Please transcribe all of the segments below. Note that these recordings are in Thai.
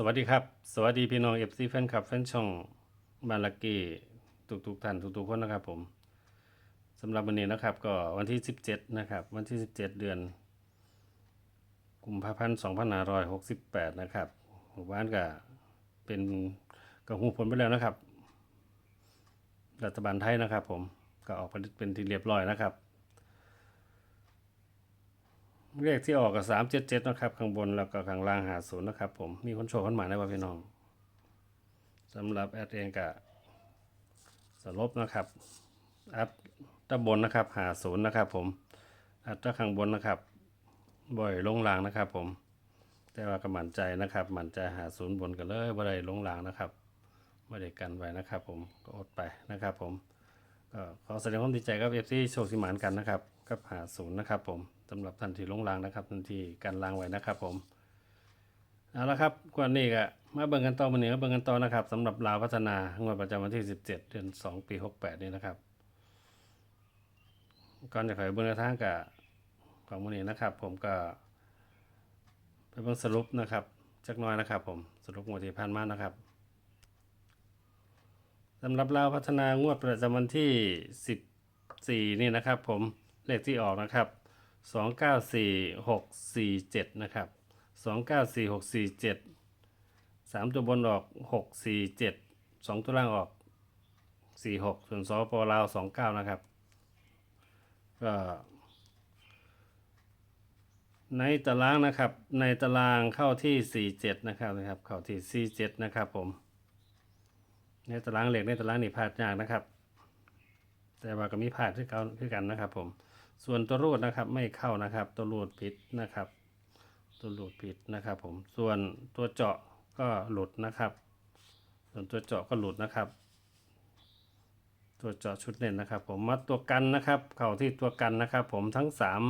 สวัสดีครับ สวัสดีพี่น้องเอฟซีแฟนคลับแฟนช่องบาลักกี้ทุกทุกๆท่านทุกๆคนนะครับผมสำหรับวันนี้นะครับก็วันที่ 17 นะครับ วันที่ 17 เดือนกุมภาพันธ์2568 นะครับหมู่บ้านก็เป็นก็หูผลไปแล้วนะครับ รัฐบาลไทยนะครับผมก็ออกเป็นที่เรียบร้อยนะครับ เลขที่ออกกับสามเจ็ดเจ็ดนะครับ ข้างบนแล้วก็ข้างล่างหาศูนย์นะครับ ผมมีคนโชว์คนหมายได้ว่าพี่น้องสำหรับแอดเองกับสลบนะครับอัพด้านบนนะครับหาศูนย์นะครับ ผมอัพด้านข้างบนนะครับ บ่อยลงล่างนะครับ ผม แต่ว่าก็มั่นใจนะครับมั่นใจหาศูนย์บนกันเลยบ่ได้ลงล่างนะครับไม่ได้กันไว้นะครับ ผมก็อดไปนะครับ ผมก็ขอแสดงความดีใจกับเอฟซีโชคสิมานกันนะครับกับหาศูนย์นะครับ ผม สำหรับท่านที่ลงรางนะครับท่านที่กันรางไว้นะครับผมเอาละครับกวันนี้ก็มาเบิ่งกันต่อมาเหนือเบิ่งกันต่อนะครับสำหรับลาวพัฒนางวดประจำวันที่ 17 เดือน 2 ปี 68 นี่นะครับก่อนจะขอยเบิ่งแนวทางกับของมื้อนี้นะครับ ผมก็ไปเบิ่งสรุปนะครับจักน้อยนะครับ ผมสรุปงวดที่ผ่านมานะครับสำหรับลาวพัฒนางวดประจำวันที่ 14 นี่นะครับ ผมเลขที่ออกนะครับ 294647 นะครับ 294647 3 ตัวบนออก 647 2 ตัวล่างออก 46 ส่วนสปลาว 29 นะครับ ก็ในตารางนะครับ ในตารางเข้าที่ 47 นะครับนะครับ เข้าที่ 47 นะครับผม ในตารางเหล็กในตารางนี่พลาดยากนะครับ แต่ว่าก็มีพลาดที่เก่าคือกันนะครับผม ส่วนตัวรูดนะครับไม่เข้านะครับ ตัวรูดผิดนะครับ ตัวรูดผิดนะครับ ผมส่วนตัวเจาะก็หลุดนะครับ ส่วนตัวเจาะก็หลุดนะครับ ตัวเจาะชุดเน้นนะครับ ผมมาตัวกันนะครับ เข้าที่ตัวกันนะครับ ผมทั้งสาม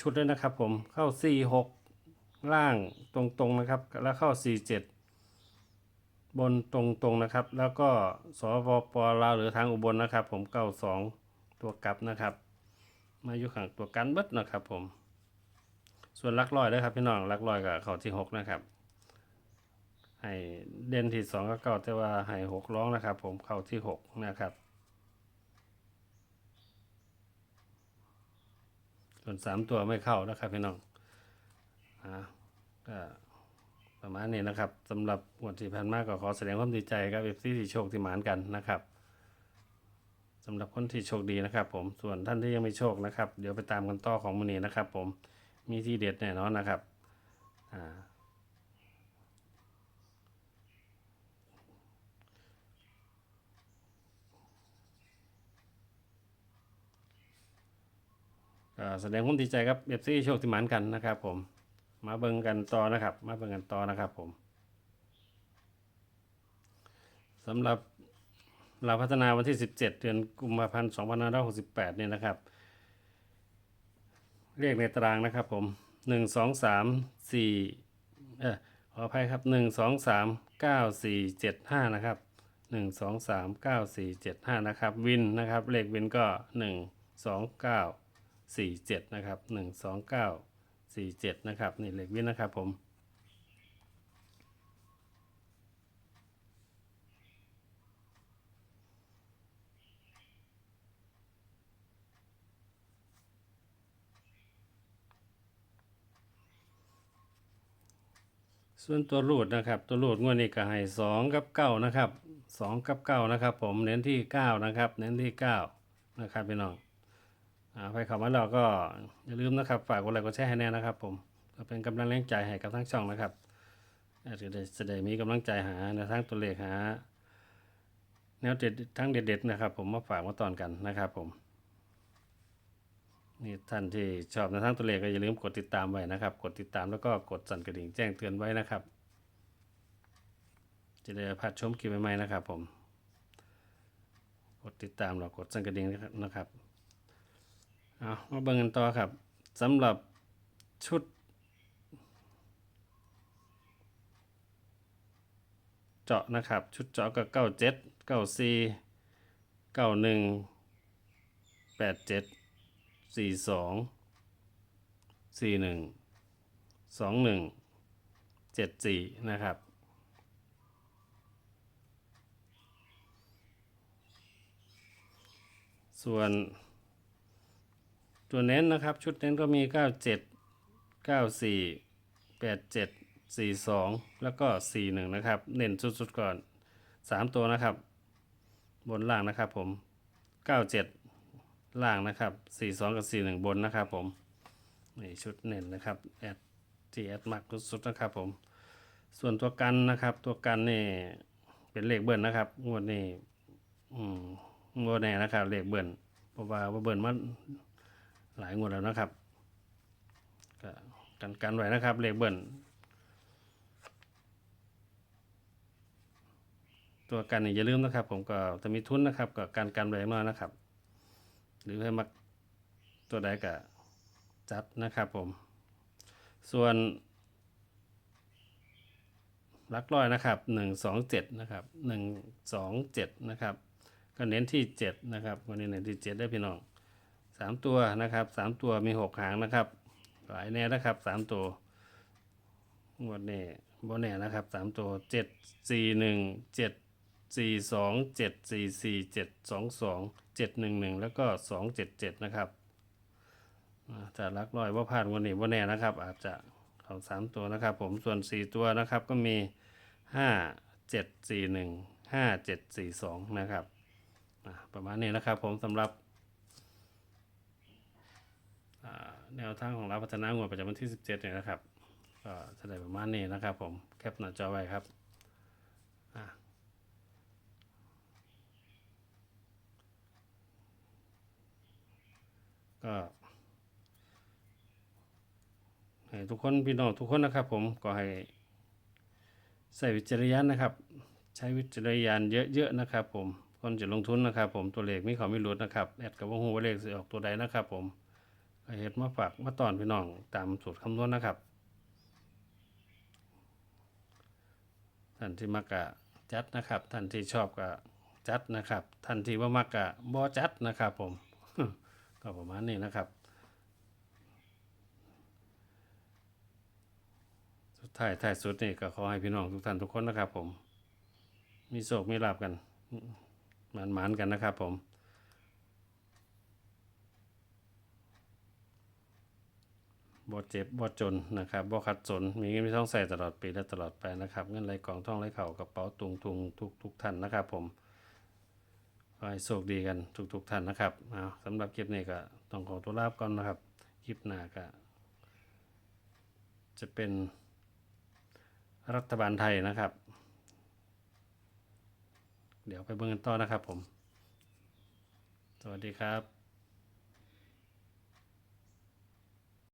ชุดเลยนะครับ ผมเข้าสี่หกล่างตรงๆนะครับ แล้วเข้าสี่เจ็ดบนตรงๆนะครับ แล้วก็สปปลาวหรือทางอุบลนะครับ ผมเก้าสองตัวกลับนะครับ มาอยู่ข้างตัวกันเบิดนะครับผม ส่วนลักร้อยนะครับพี่น้องลักร้อยกับเขาที่หกนะครับ ให้เด่นที่สองก็เก่าแต่ว่าให้หกร้องนะครับ ผมเข้าที่หกนะครับ ส่วนสามตัวไม่เข้านะครับพี่น้องอ่าก็ประมาณนี้นะครับสำหรับวันที่ผ่านมาก็ขอแสดงความดีใจกับเอฟซีที่โชคที่หมานกันนะครับ สำหรับคนที่โชคดีนะครับ ผมส่วนท่านที่ยังไม่โชคนะครับ เดี๋ยวไปตามกันต่อของมือนี้นะครับ ผมมีที่เด็ดแน่นอนนะครับอ่าแสดงความดีใจกับเอฟซีโชคที่หมานกันนะครับ ผม มาเบิ่งกันต่อนะครับ มาเบิ่งกันต่อนะครับ ผมสำหรับ เราพัฒนาวันที่ 17 เดือนกุมภาพันธ์2568 เนี่ยนะครับ เรียกในตารางนะครับผม 1 2 3 4 เออขออภัยครับ 1 2 3 9 4 7 5 นะครับ 1 2 3 9 4 7 5 นะครับ วินนะครับ เลขวินก็ 1 2 9 4 7 นะครับ 1 2 9สี่เจ็ดนะครับ นี่เล็กวินนะครับผม ส่วนตัวรูดนะครับ ตัวรูดงวดนี้ก็ให้สองกับเก้านะครับสองกับเก้านะครับ ผมเน้นที่เก้านะครับ เน้นที่เก้านะครับพี่น้องอ่าไปเข้ามาแล้วก็อย่าลืมนะครับฝากกดไลค์กดแชร์ให้แน่นะครับ ผมก็เป็นกำลังแรงใจให้กับทั้งช่องนะครับจะได้จะได้มีกำลังใจหาแนวทางตัวเลขหาแนวเด็ดทั้งเด็ดๆนะครับ ผมมาฝากมาตอนกันนะครับผม นี่ท่านที่ชอบแนวทางตัวเลขก็อย่าลืมกดติดตามไว้นะครับ กดติดตามแล้วก็กดสั่นกระดิ่งแจ้งเตือนไว้นะครับ จะได้พลาดชมคลิปใหม่ๆนะครับ ผม กดติดตามแล้วกดสั่นกระดิ่งนะครับเอามาเบิ่งกันต่อครับสำหรับชุด เจาะนะครับ ชุดเจาะก็เก้าเจ็ดเก้าสี่เก้าหนึ่งแปดเจ็ด สี่สองสี่หนึ่งสองหนึ่งเจ็ดสี่นะครับ ส่วน ตัวเน้นนะครับ ชุดเน้นก็มี97 94 87 42แล้วก็41นะครับ เน้นสุดๆก่อน3ตัวนะครับ บนล่างนะครับผม97 ล่างนะครับ 42 กับ 41 บนนะครับผม นี่ชุดเน้นนะครับแอดที่แอดมักสุดๆนะครับผม ส่วนตัวกันนะครับ ตัวกันนี่เป็นเลขเบิ้ลนะครับ งวดนี้อืมงวดแน่นะครับ เลขเบิ้ลเพราะว่าว่าเบิ้ลมันหลายงวดแล้วนะครับก็กันกันไว้นะครับ เลขเบิ้ลตัวกันนี่อย่าลืมนะครับ ผมก็จะมีทุนนะครับก็การกันไว้มานะครับ หรือให้มักตัวใดก็จัดนะครับผม ส่วนลักร้อยนะครับหนึ่งสองเจ็ดนะครับหนึ่งสองเจ็ดนะครับ ก็เน้นที่เจ็ดนะครับวันนี้เน้นที่เจ็ดได้พี่น้องสามตัวนะครับสามตัวมีหกหางนะครับ หลายแน่นะครับสามตัวงวดนี้บนแน่นะครับสามตัวเจ็ดสี่หนึ่งเจ็ด สี่สองเจ็ดสี่สี่เจ็ดสองสองเจ็ดหนึ่งหนึ่งแล้วก็สองเจ็ดเจ็ดนะครับอ่าแต่ลักลอยว่าพลาดวันนี้บนแน่นะครับ อาจจะเขาสามตัวนะครับ ผมส่วนสี่ตัวนะครับก็มีห้าเจ็ดสี่หนึ่งห้าเจ็ดสี่สองนะครับประมาณนี้นะครับผมสำหรับแนวทางของเราพัฒนางวดประจำวันที่ 17เนี่ยนะครับก็จะได้ประมาณนี้นะครับผมแคปหน้าจอไว้ครับ ก็ให้ทุกคนพี่น้องทุกคนนะครับ ผมก็ให้ใส่วิจารณญาณนะครับ ใช้วิจารณญาณเยอะๆนะครับ ผมคนจะลงทุนนะครับ ผมตัวเลขมีเขาไม่รู้นะครับแอดกับว่าหูว่าเลขจะออกตัวใดนะครับ ผมก็เฮ็ดมาฝากมาตอนพี่น้องตามสูตรคำนวณนะครับท่านที่มักกะจัดนะครับท่านที่ชอบกะจัดนะครับท่านที่ว่ามักกะบ่จัดนะครับผม ก็ประมาณนี้นะครับ สุดท้ายท้ายสุดนี่ก็ขอให้พี่น้องทุกท่านทุกคนนะครับผม มีโศกมีลาบกันหมานหมานกันนะครับผมบ่เจ็บบ่จนนะครับบ่ขัดสน มีเงินมีทองใส่ตลอดปีและตลอดไปนะครับ เงินไหลกองท่องไหลเข่ากระเป๋าตุงทุงทุกทุกท่านนะครับผม ขอให้โชคดีกันทุกทุกท่านนะครับเอาสำหรับคลิปนี้ก็ต้องขอตัวลาบก่อนนะครับ คลิปหน้าก็จะเป็นรัฐบาลไทยนะครับ เดี๋ยวไปเบิ่งกันต่อนะครับผม สวัสดีครับ